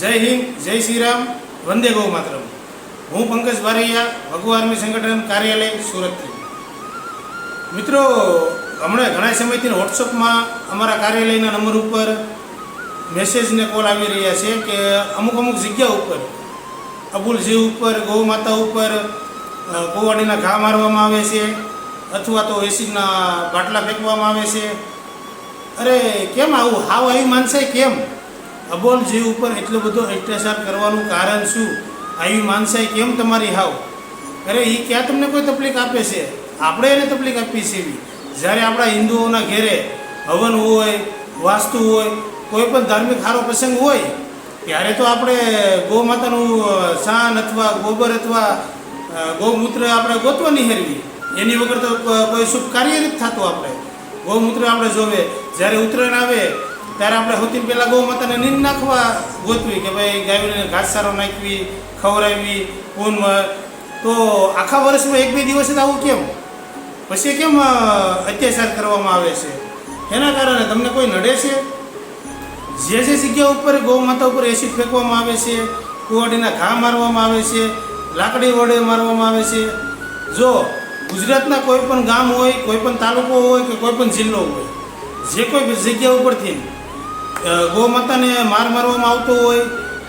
જય હિન્દ, જય શ્રી રામ વંદે ગૌ માતરમ હું પંકજ બારૈયા ભગુ આર્મી સંગઠન કાર્યાલય સુરતથી. મિત્રો, હમણાં ઘણા સમયથી વોટ્સઅપમાં અમારા કાર્યાલયના નંબર ઉપર મેસેજને કોલ આવી રહ્યા છે કે અમુક અમુક જગ્યા ઉપર અબુલજી ઉપર ગૌ માતા ઉપર કોવાડીના ઘા મારવામાં આવે છે, અથવા તો એસીના બાટલા ફેંકવામાં આવે છે. અરે, કેમ આવું? હાવ આવી માનસાય કેમ? અબોલ જીવ ઉપર એટલો બધો અત્યાચાર કરવાનું કારણ શું? આવી માનસાય કેમ તમારી હાવ? અરે એ ક્યાં તમને કોઈ તકલીફ આપે છે? આપણે એને તકલીફ આપીએ છીએ એવી જ્યારે આપણા હિન્દુઓના ઘેરે હવન હોય વાસ્તુ હોય કોઈ પણ ધાર્મિક સારો પ્રસંગ હોય ત્યારે તો આપણે ગૌ માતાનું અ, અથવા ગોબર અથવા ગૌમૂત્ર આપણે ગોતવા નહીં હેરવી. એની વગર તો કોઈ શુભ કાર્ય નથી થતું આપણે. ગૌમૂત્ર આપણે જોવે. જ્યારે ઉત્તરાયણ આવે ત્યારે આપણે સૌથી પહેલાં ગૌ માતાને નીંદ નાખવા ગોતવી કે ભાઈ ગાયોને ઘાસચારો નાખવી, ખવડાવવી ઊન તો આખા વર્ષમાં એક બે દિવસ જ આવું કેમ? પછી કેમ અત્યાચાર કરવામાં આવે છે? એના કારણે તમને કોઈ નડે છે? જે જે જગ્યા ઉપર ગૌ માતા ઉપર એસિડ ફેંકવામાં આવે છે, કુવાડીના ઘા મારવામાં આવે છે, લાકડી વડે મારવામાં આવે છે. જો ગુજરાતના કોઈ પણ ગામ હોય, કોઈ પણ તાલુકો હોય કે કોઈ પણ જિલ્લો હોય, જે કોઈ જગ્યા ઉપરથી અ, ગૌ માતાને માર મારવામાં આવતો હોય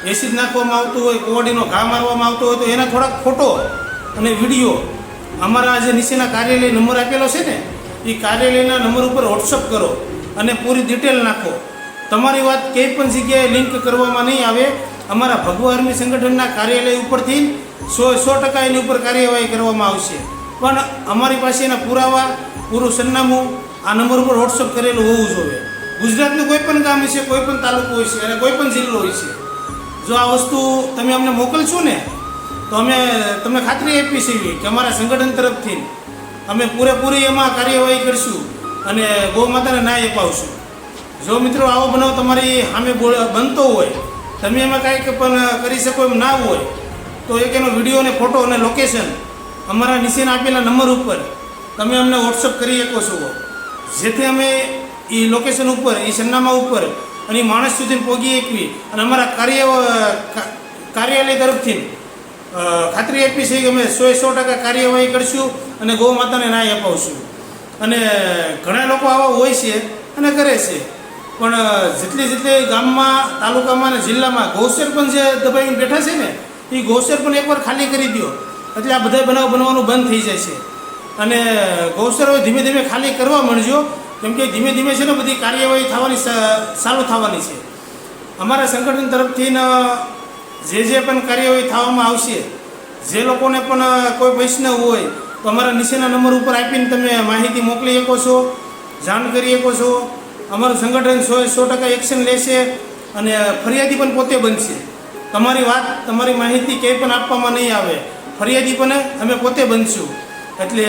એસિડ નાખવામાં આવતું હોય કોવાડીનો ઘા મારવામાં આવતો હોય તો એના થોડાક ફોટો અને વીડિયો અમારા જે નીચેના કાર્યાલય નંબર આપેલો છે ને એ કાર્યાલયના નંબર ઉપર વોટ્સઅપ કરો અને પૂરી ડિટેલ નાખો. તમારી વાત કંઈ પણ જગ્યાએ લિંક કરવામાં નહીં આવે અમારા ભગવા આર્મી સંગઠનના કાર્યાલય ઉપરથી સો સો ટકા એની ઉપર કાર્યવાહી કરવામાં આવશે. પણ અમારી પાસે એના પુરાવા પૂરું સરનામું આ નંબર ઉપર વોટ્સઅપ કરેલું હોવું જોઈએ. ગુજરાતનું કોઈ પણ ગામ છે કોઈ પણ તાલુકો હોય છે અને કોઈ પણ જિલ્લો હોય છે. જો આ વસ્તુ તમે અમને મોકલશો ને, તો અમે તમને ખાતરી આપી છીએ કે અમારા સંગઠન તરફથી અમે પૂરેપૂરી એમાં કાર્યવાહી કરીશું અને ગૌ માતાને ન્યાય અપાવશું. જો મિત્રો આવો બનાવ તમારી સામે બનતો હોય, તમે એમાં કાંઈક પણ કરી શકો એમ ના હોય, તો એક એનો વીડિયો અને ફોટો અને લોકેશન અમારા નીચેના આપેલા નંબર ઉપર તમે અમને વોટ્સઅપ કરી શકો છો. જેથી અમે એ લોકેશન ઉપર, એ સરનામા ઉપર અને માણસ સુધી પહોંચી એકવી. અને અમારા કાર્ય કાર્યાલય તરફથી ખાતરી આપી છે કે અમે સો સો ટકા કાર્યવાહી કરશું અને ગૌ માતાને ન્યાય અપાવશું. અને ઘણા લોકો આવા હોય છે અને કરે છે. પણ જેટલી જેટલી ગામમાં, તાલુકામાં અને જિલ્લામાં ગૌસર પણ જે દબાઈને બેઠા છે ને, એ ગૌસર પણ એકવાર ખાલી કરી દો એટલે આ બધા બનાવ બનવાનું બંધ થઈ જાય છે. અને ગૌસર ધીમે ધીમે ખાલી કરવા માંડજો. કેમ કે ધીમે ધીમે છે ને બધી કાર્યવાહી થવાની ચાલુ થવાની છે. અમારા સંગઠન તરફથી જે જે પણ કાર્યવાહી થવામાં આવશે, જે લોકોને પણ કોઈ વૈષ્ણવ હોય, તો અમારા નીચેના નંબર ઉપર આપીને તમે માહિતી મોકલી શકો છો, જાણ કરી શકો છો. અમારું સંગઠન સો સો ટકા એક્શન લેશે અને ફરિયાદી પણ પોતે બનશે. તમારી વાત, તમારી માહિતી ક્યાંય પણ આપવામાં નહીં આવે. ફરિયાદી પણ અમે પોતે બનશું. એટલે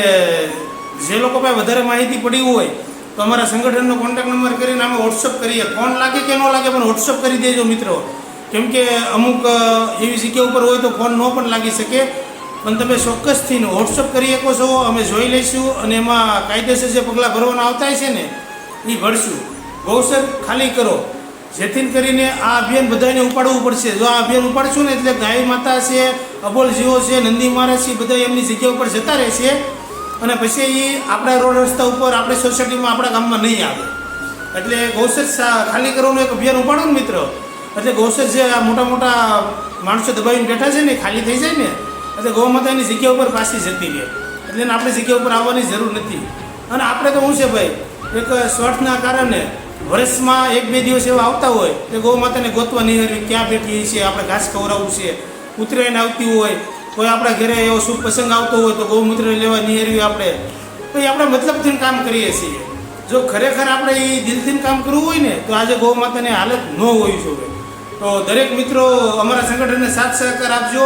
જે લોકો પાસે વધારે માહિતી પડી હોય તો અમારા સંગઠનનો કોન્ટેક્ટ નંબર કરીને અમે વોટ્સઅપ કરીએ. ફોન લાગે કે ન લાગે પણ વોટ્સઅપ કરી દેજો મિત્રો. કેમ કે અમુક એવી જગ્યા ઉપર હોય તો ફોન ન પણ લાગી શકે. પણ તમે ચોક્કસથી વોટ્સઅપ કરી શકો છો, અમે જોઈ લઈશું અને એમાં કાયદેસર જે પગલાં ભરવાના આવતા છે ને એ ભરશું. ગૌસર ખાલી કરો. જેથી કરીને આ અભિયાન બધાને ઉપાડવું પડશે. જો આ અભિયાન ઉપાડશું ને એટલે ગાય માતા છે, અબોલ જીવો છે, નંદી મહારાજ છે, બધા એમની જગ્યા ઉપર જતા રહેશે. અને પછી એ આપણા રોડ રસ્તા ઉપર આપણી સોસાયટીમાં આપણા ગામમાં નહીં આવે. એટલે ગૌસેજ ખાલી કરવાનું એક અભિયાન ઉપાડો ને મિત્ર. એટલે ગૌસેજ જે આ મોટા મોટા માણસો દબાવીને બેઠા છે ને, ખાલી થઈ જાય ને, એટલે ગૌ માતાની જગ્યા ઉપર પાછી જતી રહે. એટલે આપણી જગ્યા ઉપર આવવાની જરૂર નથી. અને આપણે તો શું છે ભાઈ, એક સ્વાર્થના કારણે વર્ષમાં એક બે દિવસ એવા આવતા હોય કે ગૌ માતાને ગોતવા નહીં ક્યાં બેઠી છે, આપણે ઘાસ ખવડાવવું છે ઉત્તરાયણ આવતી હોય કોઈ આપણા ઘરે એવો શુભ પ્રસંગ આવતો હોય તો ગૌમૂત્ર લેવા નહીં હરવી આપણે, તો એ આપણે મતલબથી કામ કરીએ છીએ. જો ખરેખર આપણે એ દિલથી કામ કરવું હોય ને, તો આજે ગૌ માતાની હાલત ન હોવી જોઈએ. તો દરેક મિત્રો અમારા સંગઠનને સાથ સહકાર આપજો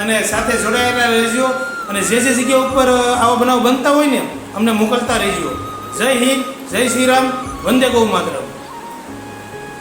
અને સાથે જોડાયેલા રહેજો અને જે જે જગ્યા ઉપર આવા બનાવ બનતા હોય ને, અમને મોકલતા રહેજો. જય હિન્દ, જય શ્રી રામ, વંદે ગૌ માતરમ